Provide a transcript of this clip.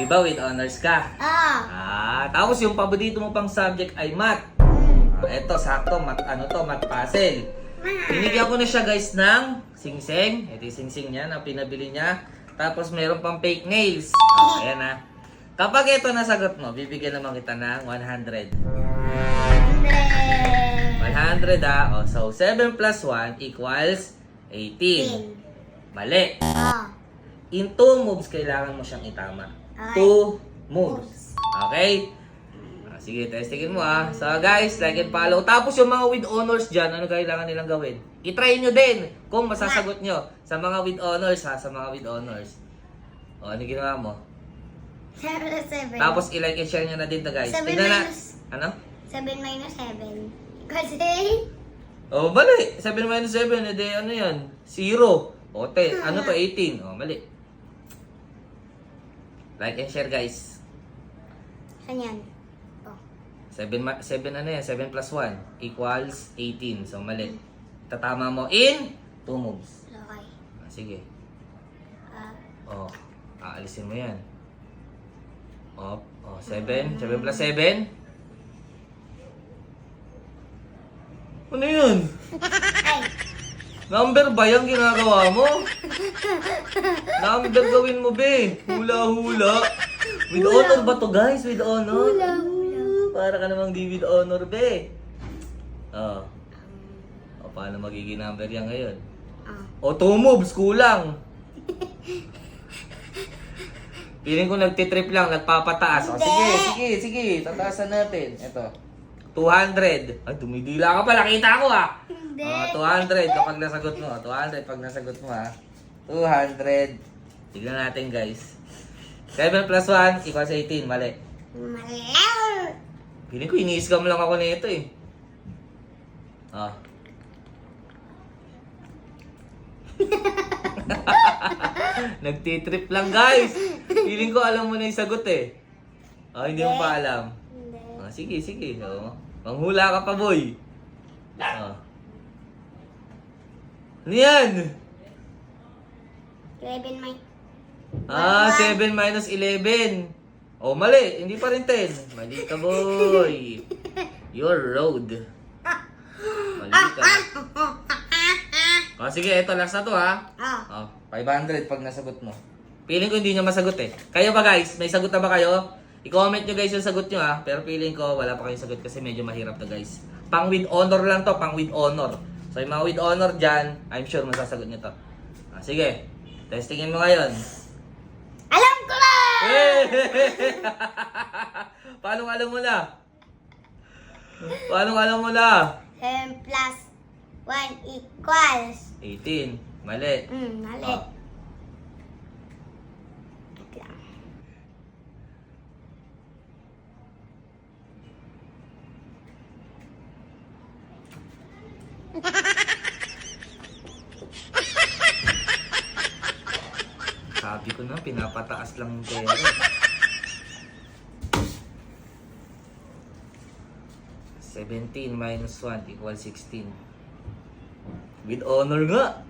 Di ba with honors ka? Oo. Ah, tapos yung paborito mo pang subject ay math. Mm. Ah, eto, sakto, mat, ano to, math puzzle. Binigyan ko na siya guys ng singsing. Ito yung singsing niya na pinabili niya. Tapos meron pang fake nails. Oh, ayan ah. Kapag ito nasagot mo, bibigyan naman kita ng 100. 100 ah. Oh, so, 7 plus 1 equals 18. Mali. Oo. In 2 moves, kailangan mo siyang itama. 2 moves. Okay? Ah, sige, testingin mo ah. So guys, like and follow. Tapos yung mga with honors dyan, ano kailangan nilang gawin? I-try nyo din kung masasagot nyo sa mga with honors ha, sa mga with honors. O, ano ginawa mo? 7 plus 7. Tapos i-like and share nyo na din to guys. Seven Tignan na. minus- Ano? 7 minus 7. Kasi, Oh, mali. 7 minus 7, edi ano yan? Zero. O, 10. Ano to? 18. O, mali. Like and share guys. saan yan? Oh. 7, ma- 7 ano yan? 7 plus 1 equals 18. So, mali. Tatama mo in 2 moves. Okay. Ah, sige. Ah, Oh, aalisin mo yan. Oh, oh 7. 7 plus 7. Ano yun? ay, Number ba yung ginagawa mo? Number gawin mo, be. Hula-hula. With honor ba to, guys? With honor? Hula, hula. Para ka namang di with honor, be. Oh. O, paano magiging number yan ngayon? ah. O, two moves, kulang. Piling ko nagtitrip lang, nagpapataas. O, sige, sige, sige. Tataasan natin. Ito. 200. Ay, dumidila ka pala. Kita ko ah. Hindi. Ah, 200 kapag nasagot mo. 200 pag nasagot mo ha. 200. Tignan natin guys. 7 plus 1 equals 18. Mali. Malaw. Piling ko ini-scam lang ako nito eh. Ah. Nagtitrip lang guys. Piling ko alam mo na yung sagot eh. Ah, hindi mo pa alam. Ah, sige, sige. Oo. Manghula ka pa, boy. Ah. Ano yan? 11 may... Ah, 7 minus 11. Oh, mali. Hindi pa rin 10. Mali ka, boy. Your road. Mali ka. Oh, sige, ito last na to, ha? Ah. Oh, 500 pag nasagot mo. Feeling ko hindi nyo masagot eh. Kayo ba guys? May sagot na ba kayo? I-comment nyo guys yung sagot nyo ha. Pero feeling ko wala pa kayong sagot kasi medyo mahirap to guys. Pang with honor lang to, pang with honor. So yung mga with honor dyan, I'm sure masasagot nyo to. Ah, sige, testingin mo ngayon. Alam ko na! Eh! Paano alam mo na? Paano alam mo na? 7 plus 1 equals... 18. Mali. Hmm, mali. Oh. Wait lang. Sabi ko na, pinapataas lang yung pera. Seventeen minus 1 equals 16. With honor nga.